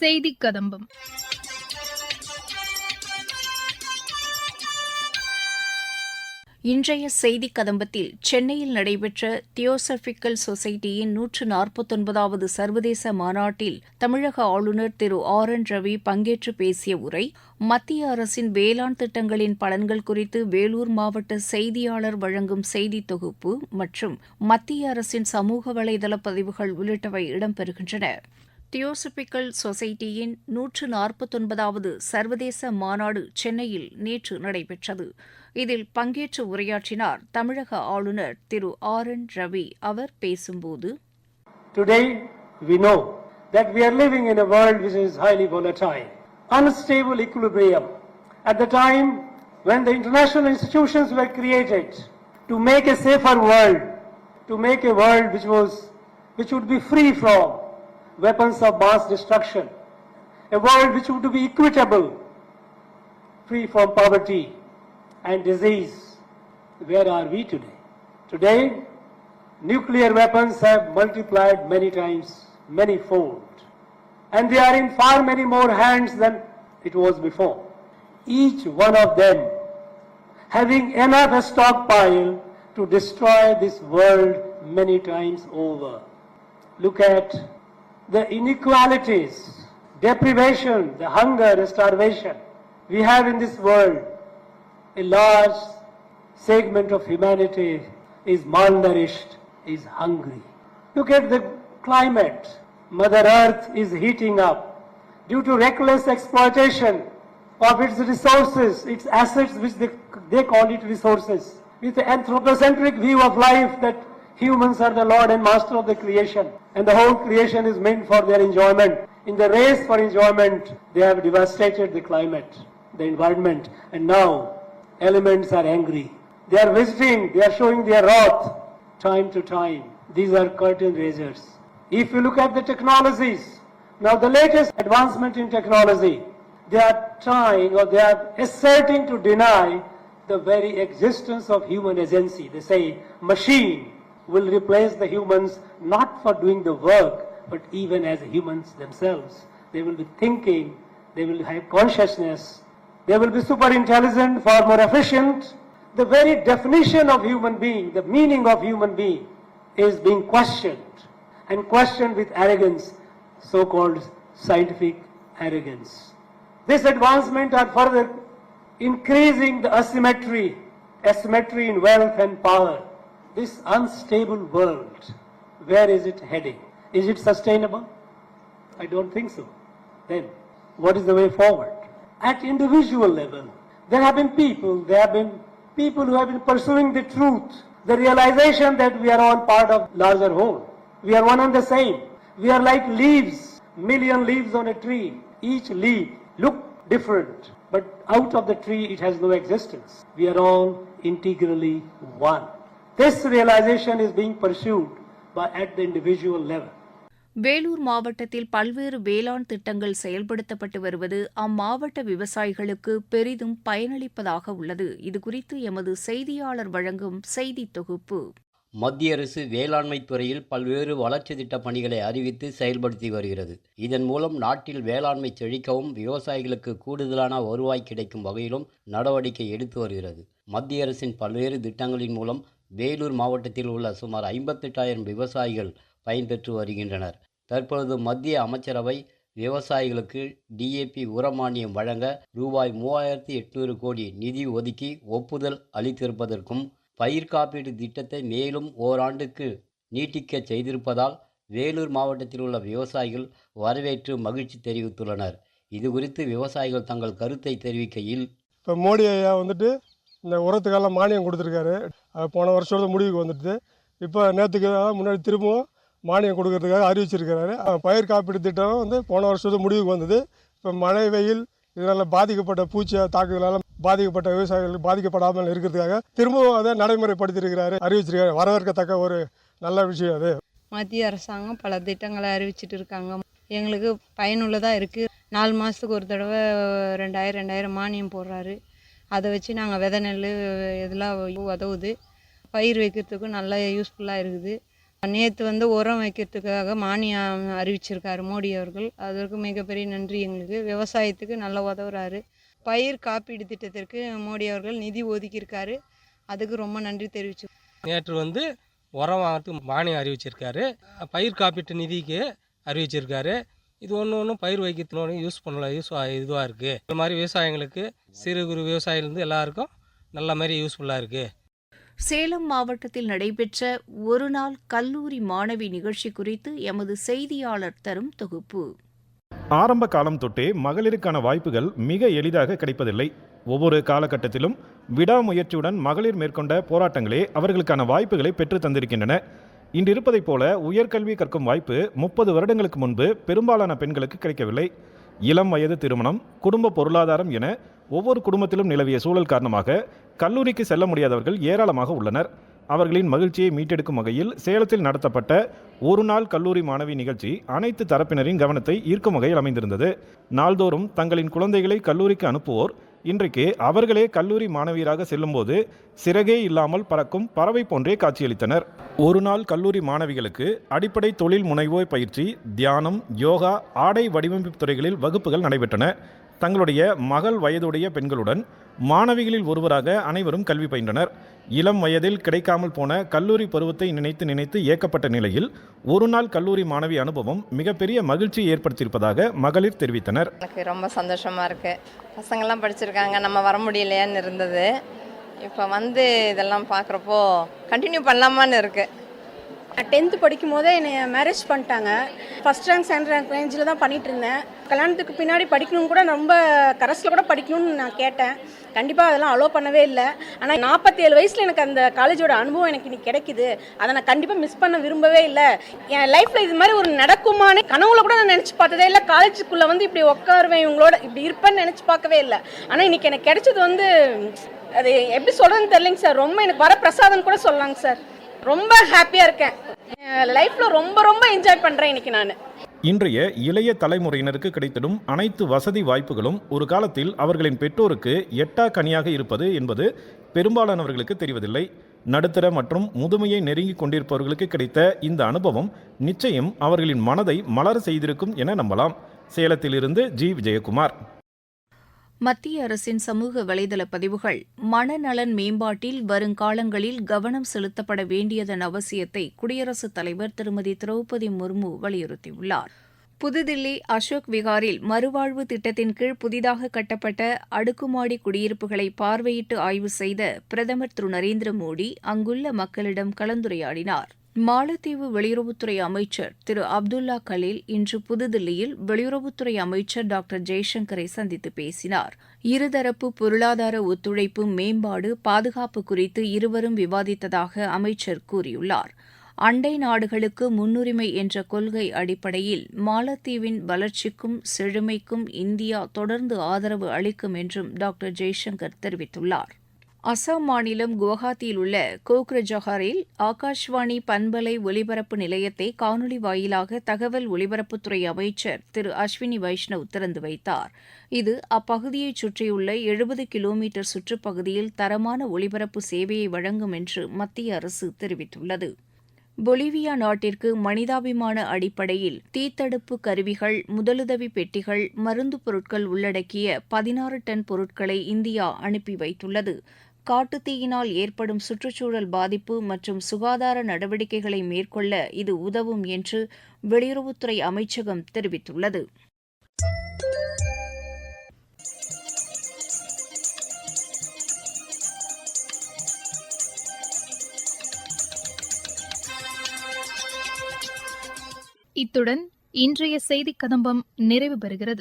செய்தி கதம்பம். இன்றைய செய்தி கதம்பத்தில் சென்னையில் நடைபெற்ற தியோசபிக்கல் சொசைட்டியின் நூற்று நாற்பத்தொன்பதாவது சர்வதேச மாநாட்டில் தமிழக ஆளுநர் திரு ஆர் என் ரவி பங்கேற்று பேசிய உரை மத்திய அரசின் வேளாண் திட்டங்களின் பலன்கள் குறித்து வேலூர் மாவட்ட செய்தியாளர் வழங்கும் செய்தி தொகுப்பு மற்றும் மத்திய அரசின் சமூக வலைதள பதிவுகள் உள்ளிட்டவை இடம்பெறுகின்றன. தியோசபிக்கல் சொசைட்டியின் நூற்று நாற்பத்தொன்பதாவது சர்வதேச மாநாடு சென்னையில் நேற்று நடைபெற்றது இதில் பங்கேற்று உரையாற்றினார் தமிழக ஆளுநர் திரு ஆர் என் ரவி அவர் பேசும்போது Today, we know that we are living in a world which is highly volatile, unstable equilibrium. At the time when the international institutions were created to make a safer world, to make a world which was, which would be free from weapons of mass destruction, a world which would be equitable, free from poverty and disease. Where are we today? Today, nuclear weapons have multiplied many times, many fold. And they are in far many more hands than it was before. Each one of them having enough stockpile to destroy this world many times over. Look at the inequalities, deprivation, the hunger, the starvation we have in this world. A large segment of humanity is malnourished, is hungry. Look at the climate. Mother Earth is heating up due to reckless exploitation of its resources, its assets, which they, they call it resources, with the anthropocentric view of life that humans are the Lord and Master of the creation, and the whole creation is meant for their enjoyment. In the race for enjoyment, they have devastated the climate, the environment, and now elements are angry. They are visiting, they are showing their wrath time to time. These are curtain raisers. If you look at the technologies, now the latest advancement in technology, they are trying or they are asserting to deny the very existence of human agency. They say machine will replace the humans not for doing the work, but even as humans themselves. They will be thinking, they will have consciousness, they will be super intelligent, far more efficient. The very definition of human being, the meaning of human being, is being questioned and questioned with arrogance, so called scientific arrogance. This advancement are further increasing the asymmetry, asymmetry in wealth and power. This unstable world, where is it heading? Is it sustainable? I don't think so. Then, what is the way forward? At individual level, there have been people, there have been people who have been pursuing the truth, the realization that we are all part of larger whole. We are one and the same. We are like leaves, million leaves on a tree. Each leaf look different, but out of the tree it has no existence. We are all integrally one. This realization is being pursued by at the individual level. Vellore மாவட்டத்தில் பல்வேறு வேளாண் திட்டங்கள் செயல்படுத்தப்பட்டு வருவது அம்மாவட்ட விவசாயிகளுக்கு பெரிதும் பயனளிப்பதாக உள்ளது. இதுகுறித்து எமது செய்தியாளர் வழங்கும் செய்தி தொகுப்பு. மத்திய அரசு வேளாண்மை துறையில் பல்வேறு வளர்ச்சி திட்ட பணிகளை அறிவித்து செயல்படுத்தி வருகிறது. இதன் மூலம் நாட்டில் வேளாண்மை செழிக்கவும் விவசாயிகளுக்கு கூடுதலான வருவாய் கிடைக்கும் வகையிலும் நடவடிக்கை எடுத்து வருகிறது. மத்திய அரசின் பல்வேறு திட்டங்களின் மூலம் வேலூர் மாவட்டத்தில் உள்ள சுமார் ஐம்பத்தெட்டாயிரம் விவசாயிகள் பயன்பெற்று வருகின்றனர். தற்பொழுது மத்திய அமைச்சரவை விவசாயிகளுக்கு டிஏபி உரமானியம் வழங்க ரூபாய் மூவாயிரத்தி எட்நூறு கோடி நிதி ஒதுக்கி ஒப்புதல் அளித்திருப்பதற்கும் பயிர் காப்பீடு திட்டத்தை மேலும் ஓராண்டுக்கு நீட்டிக்க செய்திருப்பதால் வேலூர் மாவட்டத்தில் உள்ள விவசாயிகள் வரவேற்று மகிழ்ச்சி தெரிவித்துள்ளனர். இது குறித்து விவசாயிகள் தங்கள் கருத்தை தெரிவிக்கையில் இப்போ மோடி ஐயா வந்துட்டு இந்த உரத்துக்கெல்லாம் மானியம் கொடுத்துருக்காரு. போன வருஷத்தோட முடிவுக்கு வந்துட்டு இப்போ நேற்றுக்கு முன்னாடி திரும்பவும் மானியம் கொடுக்கறதுக்காக அறிவிச்சிருக்கிறாரு. பயிர் காப்பீடு திட்டம் வந்து போன வருஷத்தோட முடிவுக்கு வந்தது. இப்போ மழை வெயில் இதனால் பாதிக்கப்பட்ட பூச்சி தாக்குதலால் பாதிக்கப்பட்ட விவசாயிகள் பாதிக்கப்படாமல் இருக்கிறதுக்காக திரும்பவும் அதை நடைமுறைப்படுத்தியிருக்கிறாரு அறிவிச்சிருக்காரு வரவேற்கத்தக்க ஒரு நல்ல விஷயம் அது. மத்திய அரசாங்கம் பல திட்டங்களை அறிவிச்சிட்டு இருக்காங்க எங்களுக்கு பயனுள்ளதாக இருக்குது நாலு மாதத்துக்கு ஒரு தடவை ரெண்டாயிரம் ரெண்டாயிரம் மானியம் போடுறாரு. அதை வச்சு நாங்கள் விதை நெல் இதெல்லாம் உதவுது. பயிர் வைக்கிறதுக்கும் நல்லா யூஸ்ஃபுல்லாக இருக்குது. நேற்று வந்து உரம் வைக்கிறதுக்காக மானியம் அறிவிச்சிருக்காரு மோடி அவர்கள். அதற்கு மிகப்பெரிய நன்றி எங்களுக்கு. விவசாயத்துக்கு நல்லா உதவுறாரு. பயிர் காப்பீடு திட்டத்திற்கு மோடி அவர்கள் நிதி ஒதுக்கியிருக்காரு. அதுக்கு ரொம்ப நன்றி தெரிவிச்சு நேற்று வந்து உரம் வாங்கிறதுக்கு மானியம் அறிவிச்சிருக்காரு. பயிர் காப்பீட்டு நிதிக்கு அறிவிச்சிருக்காரு. இது ஒன்று ஒன்றும் பயிர் வைக்கிறதுனோட யூஸ் பண்ணலாம் யூஸ் இதுவாக இருக்குது இந்த மாதிரி விவசாயிங்களுக்கு சிறு குறு விவசாயிலேருந்து எல்லாருக்கும் நல்ல மாதிரி யூஸ்ஃபுல்லாக இருக்குது சேலம் மாவட்டத்தில் நடைபெற்ற ஒருநாள் கல்லூரி மாணவி நிகழ்ச்சி குறித்து எமது செய்தியாளர் தரும் தொகுப்பு. ஆரம்ப காலம் தொட்டே மகளிருக்கான வாய்ப்புகள் மிக எளிதாக கிடைப்பதில்லை. ஒவ்வொரு காலகட்டத்திலும் விடாமுயற்சியுடன் மகளிர் மேற்கொண்ட போராட்டங்களே அவர்களுக்கான வாய்ப்புகளை பெற்று தந்திருக்கின்றன. இன்று இருப்பதைப் போல உயர்கல்வி கற்கும் வாய்ப்பு முப்பது வருடங்களுக்கு முன்பு பெரும்பாலான பெண்களுக்கு கிடைக்கவில்லை. இளம் வயது திருமணம் குடும்ப பொருளாதாரம் என ஒவ்வொரு குடும்பத்திலும் நிலவிய சூழல் காரணமாக கல்லூரிக்கு செல்ல முடியாதவர்கள் ஏராளமாக உள்ளனர். அவர்களின் மகிழ்ச்சியை மீட்டெடுக்கும் வகையில் சேலத்தில் நடத்தப்பட்ட ஒரு நாள் கல்லூரி மாணவி நிகழ்ச்சி அனைத்து தரப்பினரின் கவனத்தை ஈர்க்கும் வகையில் அமைந்திருந்தது. நாள்தோறும் தங்களின் குழந்தைகளை கல்லூரிக்கு அனுப்புவோர் இன்றைக்கு அவர்களே கல்லூரி மாணவியராக செல்லும்போது சிறகே இல்லாமல் பறக்கும் பறவை போன்றே காட்சியளித்தனர். ஒரு நாள் கல்லூரி மாணவிகளுக்கு அடிப்படை தொழில் முனைவோர் பயிற்சி தியானம் யோகா ஆடை வடிவமைப்பு துறைகளில் வகுப்புகள் நடைபெற்றன. தங்களுடைய மகள் வயதுடைய பெண்களுடன் மாணவிகளில் ஒருவராக அனைவரும் கல்வி பயின்றனர். இளம் வயதில் கிடைக்காமல் போன கல்லூரி பருவத்தை நினைத்து நினைத்து ஏக்கப்பட்ட நிலையில் ஒரு நாள் கல்லூரி மாணவி அனுபவம் மிகப்பெரிய மகிழ்ச்சியை ஏற்படுத்தியிருப்பதாக மகளிர் தெரிவித்தனர். எனக்கு ரொம்ப சந்தோஷமாக இருக்குது பசங்கள்லாம் படிச்சிருக்காங்க நம்ம வர முடியலையான்னு இருந்தது. இப்போ வந்து இதெல்லாம் பார்க்குறப்போ கண்டினியூ பண்ணலாமான்னு இருக்குது டென்த்து படிக்கும் போதே என்னை மேரேஜ் பண்ணிட்டாங்க. ஃபஸ்ட் ரேங்க் செகண்ட் ரேங்க் ரேஞ்சில் தான் பண்ணிட்டு இருந்தேன் கல்யாணத்துக்கு பின்னாடி படிக்கணும் கூட ரொம்ப கரஸில் கூட படிக்கணும்னு நான் கேட்டேன். கண்டிப்பாக அதெல்லாம் அலோவ் பண்ணவே இல்லை. ஆனால் நாற்பத்தேழு வயசில் எனக்கு அந்த காலேஜோட அனுபவம் எனக்கு இன்னைக்கு கிடைக்குது. அதை நான் கண்டிப்பாக மிஸ் பண்ண விரும்பவே இல்லை. என் லைஃப்பில் இது மாதிரி ஒரு நடக்குமானே கனவுல கூட நான் நினச்சி பார்த்ததே இல்லை. காலேஜுக்குள்ளே வந்து இப்படி உட்காருவேன் இவங்களோட இப்படி இருப்பேன்னு நினச்சி பார்க்கவே இல்லை. ஆனால் இன்றைக்கி எனக்கு கிடைச்சது வந்து அது எப்படி சொல்கிறதுன்னு தெரியலைங்க சார். ரொம்ப எனக்கு வர பிரசாதம் கூட சொல்லலாங்க சார். ரொம்ப ஹாப்பியாக இருக்கேன். லைஃப்பில் ரொம்ப ரொம்ப என்ஜாய் பண்ணுறேன் இன்னைக்கு நான். இன்றைய இளைய தலைமுறையினருக்கு கிடைத்திடும் அனைத்து வசதி வாய்ப்புகளும் ஒரு காலத்தில் அவர்களின் பெற்றோருக்கு எட்டா கனியாக இருப்பது என்பது பெரும்பாலானவர்களுக்கு தெரிவதில்லை. நடுத்தர மற்றும் முதுமையை நெருங்கிக் கொண்டிருப்பவர்களுக்கு கிடைத்த இந்த அனுபவம் நிச்சயம் அவர்களின் மனதை மலர செய்திருக்கும் என நம்பலாம். சேலத்திலிருந்து ஜி. விஜயகுமார். மத்திய அரசின் சமூக வலைதள பதிவுகள் மனநலன் மேம்பாட்டில் வருங்காலங்களில் கவனம் செலுத்தப்பட வேண்டியதன் அவசியத்தை குடியரசுத் தலைவர் திருமதி திரௌபதி முர்மு வலியுறுத்தியுள்ளார். புதுதில்லி அசோக் விகாரில் மறுவாழ்வு திட்டத்தின் கீழ் புதிதாக கட்டப்பட்ட அடுக்குமாடி குடியிருப்புகளை பார்வையிட்டு ஆய்வு செய்த பிரதமர் திரு நரேந்திர மோடி அங்குள்ள மக்களிடம் கலந்துரையாடினார். மாலத்தீவு வெளியுறவுத்துறை அமைச்சர் திரு அப்துல்லா கலீல் இன்று புதுதில்லியில் வெளியுறவுத்துறை அமைச்சர் டாக்டர் ஜெய்சங்கரை சந்தித்து பேசினார். இருதரப்பு பொருளாதார ஒத்துழைப்பு மேம்பாடு பாதுகாப்பு குறித்து இருவரும் விவாதித்ததாக அமைச்சர் கூறியுள்ளார். அண்டை நாடுகளுக்கு முன்னுரிமை என்ற கொள்கை அடிப்படையில் மாலத்தீவின் வளர்ச்சிக்கும் செழுமைக்கும் இந்தியா தொடர்ந்து ஆதரவு அளிக்கும் என்றும் டாக்டர் ஜெய்சங்கர் தெரிவித்துள்ளார். அசாம் மாநிலம் குவஹாத்தியில் உள்ள கோக்ரஜஹாரில் ஆகாஷ்வாணி பண்பலை ஒலிபரப்பு நிலையத்தை காணொலி வாயிலாக தகவல் ஒலிபரப்புத்துறை அமைச்சர் திரு அஸ்வினி வைஷ்ணவ் திறந்து வைத்தார். இது அப்பகுதியைச் சுற்றியுள்ள எழுபது கிலோமீட்டர் சுற்றுப்பகுதியில் தரமான ஒலிபரப்பு சேவையை வழங்கும் என்று மத்திய அரசு தெரிவித்துள்ளது. பொலிவியா நாட்டிற்கு மனிதாபிமான அடிப்படையில் தீத்தடுப்பு கருவிகள் முதலுதவி பெட்டிகள் மருந்து பொருட்கள் உள்ளடக்கிய பதினாறு டன் பொருட்களை இந்தியா அனுப்பி வைத்துள்ளது. காட்டுத்தீயினால் ஏற்படும் சுற்றுச்சூழல் பாதிப்பு மற்றும் சுகாதார நடவடிக்கைகளை மேற்கொள்ள இது உதவும் என்று வெளியுறவுத்துறை அமைச்சகம் தெரிவித்துள்ளது. இத்துடன் இன்றைய செய்திக் கதம்பம் நிறைவு பெறுகிறது.